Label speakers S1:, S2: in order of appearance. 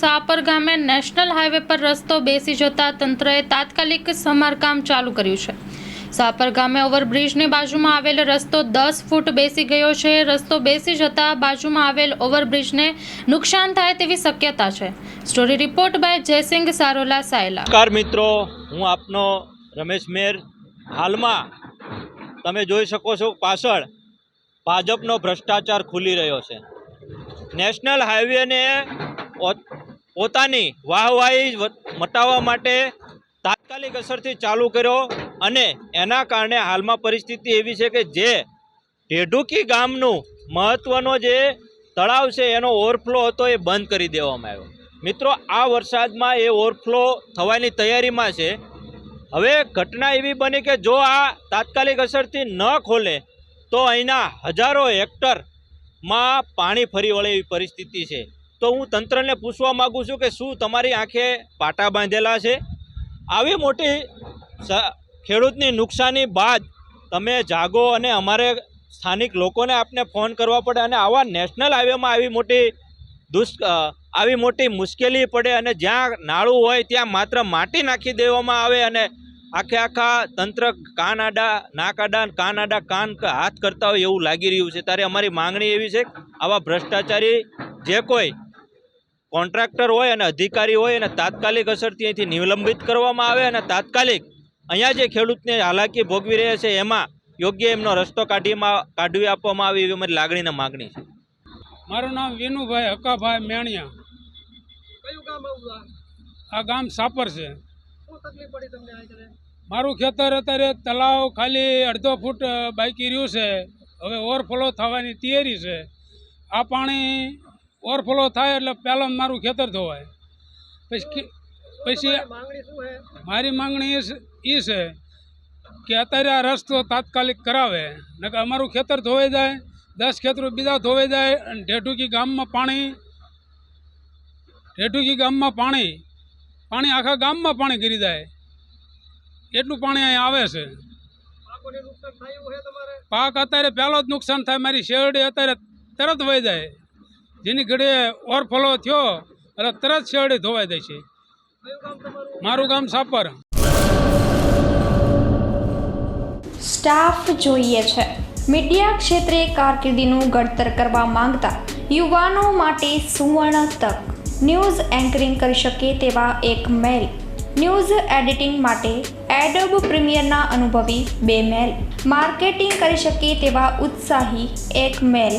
S1: સાપર ગામે national highway પર રસ્તો બેસી જતા તંત્રએ તાત્કાલિક સમારકામ ચાલુ કર્યું છે. સાપર ગામે ઓવરબ્રિજની બાજુમાં આવેલ રસ્તો દસ ફૂટ બેસી ગયો છે. રસ્તો બેસી જતા બાજુમાં આવેલ ઓવરબ્રિજને નુકસાન થાય તેવી શક્યતા છે. Story report by Jaysinh Sarola Sayla.
S2: નમસ્કાર મિત્રો, હું આપનો રમેશ મેર. હાલમાં તમે જોઈ શકો છો પાછળ ભાજપનો ભ્રષ્ટાચાર ખુલી રહ્યો છે. નેશનલ હાઈવેને પોતાની વાહવાહી મટાવવા માટે તાત્કાલિક અસરથી ચાલુ કર્યો અને એના કારણે હાલમાં પરિસ્થિતિ એવી છે કે જે ઢેઢુકી ગામનું મહત્ત્વનો જે તળાવ છે, એનો ઓવરફ્લો હતો એ બંધ કરી દેવામાં આવ્યો. મિત્રો, આ વરસાદમાં એ ઓવરફ્લો થવાની તૈયારીમાં છે. હવે ઘટના એવી બની કે જો આ તાત્કાલિક અસરથી ન ખોલે, તો અહીંના હજારો હેક્ટરમાં પાણી ફરી વળે એવી પરિસ્થિતિ છે. તો હું તંત્રને પૂછવા માગું છું કે શું તમારી આંખે પાટા બાંધેલા છે? આવી મોટી ખેડૂતની નુકસાની બાદ તમે જાગો અને અમારે સ્થાનિક લોકોને આપને ફોન કરવા પડે અને આવા નેશનલ હાઈવેમાં આવી મોટી દુષ આવી મોટી મુશ્કેલી પડે અને જ્યાં નાળું હોય ત્યાં માત્ર માટી નાખી દેવામાં આવે અને આખે આખા તંત્ર કાન આડા નાક આડા કાન આડા કાન હાથ કરતા હોય એવું લાગી રહ્યું છે. ત્યારે અમારી માંગણી એવી છે, આવા ભ્રષ્ટાચારી જે કોઈ કોન્ટ્રાક્ટર હોય અને અધિકારી હોય એને તાત્કાલિક અસરથી અહીંથી નિલંબિત કરવામાં આવે અને તાત્કાલિક અહીંયા જે ખેડૂતને હાલાકી ભોગવી રહ્યા છે એમાં યોગ્ય એમનો રસ્તો કાઢીમાં કાઢવી આપવામાં આવે એવી અમારી લાગણીને માગણી છે.
S3: મારું નામ વિનુભાઈ હકાભાઈ મેણિયા.
S4: કયું ગામ આવું આ?
S3: ગામ સાપર છે.
S4: શું તકલીફ પડી તમને આ ઘરે?
S3: મારું ખેતર અત્યારે તલાવ ખાલી અડધો ફૂટ બાકી રહ્યું છે. હવે ઓવરફ્લો થવાની તૈયારી છે. આ પાણી ઓવરફ્લો થાય એટલે પહેલાં મારું ખેતર ધોવાય. પછી પછી મારી માંગણી એ છે- કે અત્યારે આ રસ્તો તાત્કાલિક કરાવે. નકર અમારું ખેતર ધોવાઈ જાય દસ ખેતરો બીજા ધોવાઈ જાય અને ઢેઢુકી ગામમાં પાણી ઢેઢુકી ગામમાં પાણી પાણી આખા ગામમાં પાણી કરી જાય. એટલું પાણી અહીં આવે છે. પાક અત્યારે પહેલો જ નુકસાન થાય. મારી શેરડી અત્યારે તરત વહી જાય. જેની ઘડીએ ઓવરફ્લો થયો, એટલે તરત શેરડી ધોવાઈ જાય છે. મારું ગામ સાપર.
S5: સ્ટાફ જોઈએ છે. મીડિયા ક્ષેત્રે કારકિર્દીનું ઘડતર કરવા માંગતા યુવાનો માટે સુવર્ણ તક. ન્યૂઝ એન્કરિંગ કરી શકે તેવા એક મેલ. ન્યૂઝ એડિટિંગ માટે એડોબ પ્રીમિયરના અનુભવી બે મેલ. માર્કેટિંગ કરી શકે તેવા ઉત્સાહી એક મેલ.